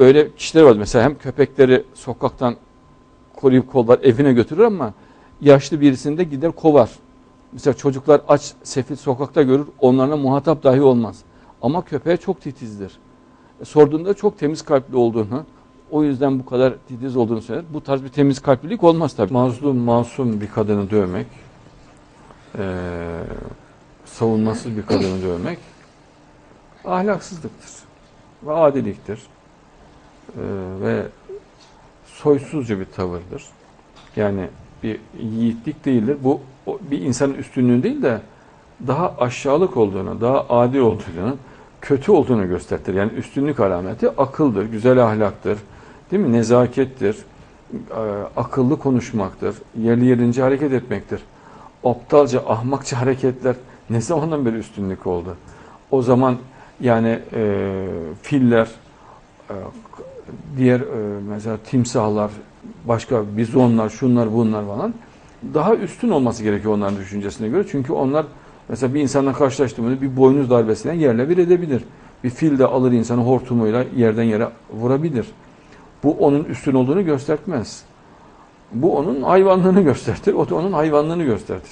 böyle kişiler var. Mesela hem köpekleri sokaktan koruyup kollar evine götürür ama yaşlı birisini de gider kovar. Mesela çocuklar aç, sefil sokakta görür. Onlarla muhatap dahi olmaz. Ama köpeğe çok titizdir. E, sorduğunda çok temiz kalpli olduğunu, o yüzden bu kadar titiz olduğunu söyler. Bu tarz bir temiz kalplilik olmaz tabii. Mazlum, masum bir kadını dövmek, eee, savunmasız bir kadını dövmek ahlaksızlıktır ve adiliktir ve soysuzca bir tavırdır. Yani bir yiğitlik değildir. Bu bir insanın üstünlüğü değil de daha aşağılık olduğunu, daha adi olduğunu, kötü olduğunu gösterir. Yani üstünlük alameti akıldır, güzel ahlaktır, değil mi? Nezakettir, e, akıllı konuşmaktır, yerli yerince hareket etmektir. Aptalca, ahmakça hareketler ne zamandan beri üstünlük oldu? O zaman yani e, filler, diğer e, mesela timsahlar, başka bizonlar, şunlar bunlar falan daha üstün olması gerekiyor onların düşüncesine göre. Çünkü onlar mesela bir insanla karşılaştığımızda bir boynuz darbesinden yerle bir edebilir. Bir fil de alır insanı hortumuyla yerden yere vurabilir. Bu onun üstün olduğunu göstermez. Bu onun hayvanlığını gösterir. O da onun hayvanlığını gösterir.